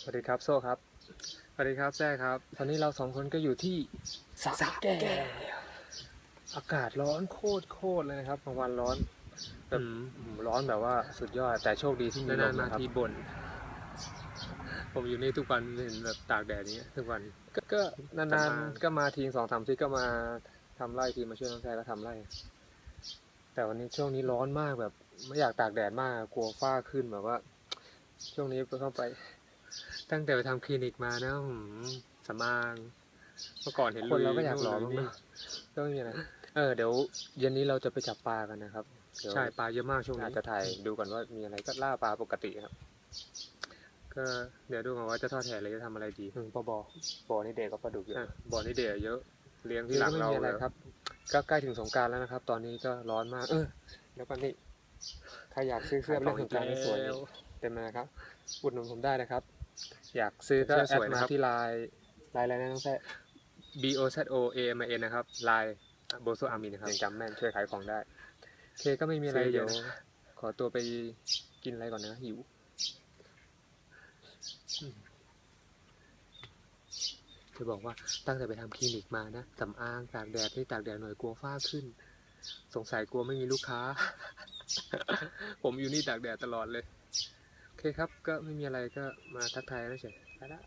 สวัสดีครับโซ่ครับ สวัสดีครับแซ่ครับ ตอนนี้เราสองคนก็อยู่ที่สระแก้วอากาศร้อนโคตรโคตรเลยนะครับบางวันร้อนแบบอืมอืมร้อนแบบว่าสุดยอดแต่โชคดีที่มีลนานมๆมานะครับทีบ่นผมอยู่นี่ทุกวันเห็นแบบตากแดดอย่างเนี้ยทุกวัน ก็ก็นานมาๆก็มาทีสองสามทีก็มาทำไร่ทีมาช่วยน้องแซ่ก็ทำไร่ แต่วันนี้ช่วงนี้ร้อนมากแบบ ไม่อยากตากแดดมากกลัวฝ้าขึ้นแบบว่า ช่วงนี้ไปเข้าไป ตั้งแต่ไปทำคลินิกมานะหืมสำอางเมื่อก่อนเห็นคนเราลุก็อยากหล่อนู่นบ้างนี่นะก็ไม่มีอะไรเออเดี๋ยวเย็นนี้เราจะไปจับปลากันนะครับเดี๋ยวใช่ปลาเยอะมากช่วงอานี้จจะถ่ายดูก่อนว่ามีอะไรก็ล่าปลาปกติครับก็เดี๋ยวดูก่อนว่าจะทอดแหอะไรจะทำอะไรดีอืมปอบ่อบ่อนี่เด็กก็ปลาดุกเยอะอะบ่อนี่เดี๋ยวเยอะเลี้ยงที่ที่หหลัลังงเราเราอะไรเลยครับ ก็ใกล้ถึงสงกรารแล้วนะครับ ตอนนี้ก็ร้อนมาก เออแล้วก็นี่ใครอยากซื้อเสื้อเล่นสงกรารสวยๆเต็มเลยนะครับอุดหนุนผมได้นะครับ อยากซื้อก็เสื้อแอสวยดนะมาครับที่ไลน์ไลน์อะไรนะน้องแซ่ B O Z O A M I N นะครับลายโบโซอามินะครับยังจำแม่นช่วยขายของได้โอเคก็ไม่มีอะไรซื้อเยเดี๋ยอะวขอตัวไปกินอะไรก่อนนะหิวจะบอกว่าตั้งแต่ไปทำคลินิกมานะสำอางตากแดดที่ตากแดดหน่อยกลัวฝ้าขึ้น สงสัยกลัวไม่มีลูกค้า ผมอยู่นี่ตากแดดตลอดเลย โอเคครับก็ไม่มีอะไรก็มาทักทายแล้วเฉยไปละ